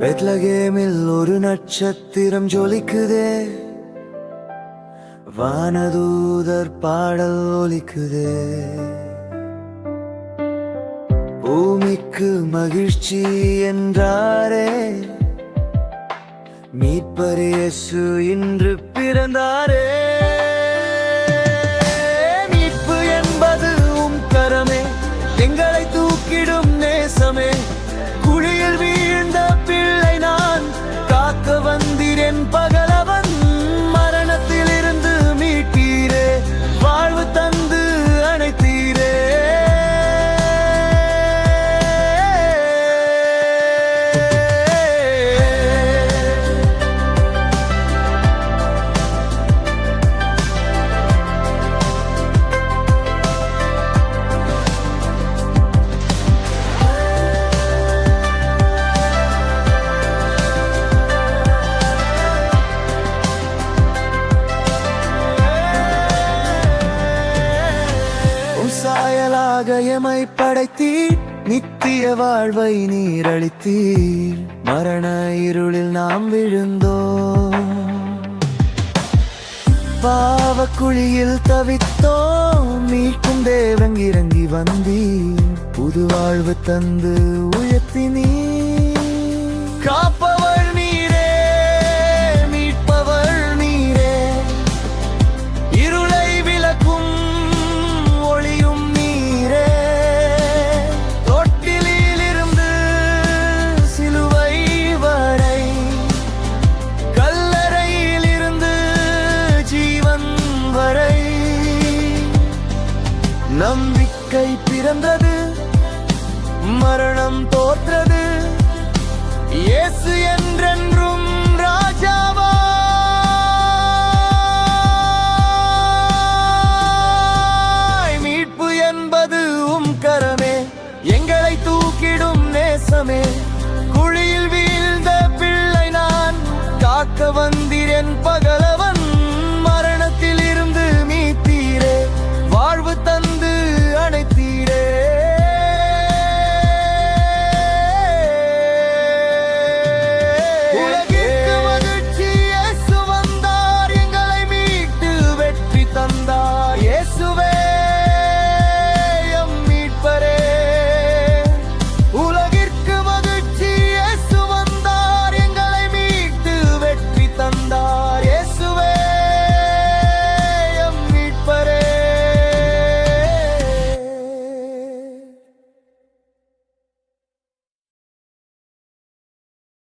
பெத்லகேமில் ஒரு நட்சத்திரம் ஜொலிக்குதே. வானதூதர் பாடல் ஒலிக்குதே. பூமிக்கு மகிழ்ச்சி என்றாரே. மீட்பர் இயேசு இன்று பிறந்தாரே. மீட்பு என்பது உம் கரமே. எங்களை தூக்கிடும் நேசமே. சாயலாக எமை படைத்தீர். நித்திய வாழ்வை நீரழித்தீர் மரண இருளில் நாம் விழுந்தோம். பாவ குழியில் தவித்தோம். மீட்கும் தேவன் இறங்கி வந்தீர். புது வாழ்வு தந்து உயர்த்தினீர். காப்ப நம்பிக்கை பிறந்தது மரணம் தோற்றது. இயேசு என்றென்றும் ராஜாவா? மீட்பு என்பது உம் கரமே எங்களை தூக்கிடும் நேசமே. குழியில் வீழ்ந்த பிள்ளை நான் காக்க வந்திரன் பகல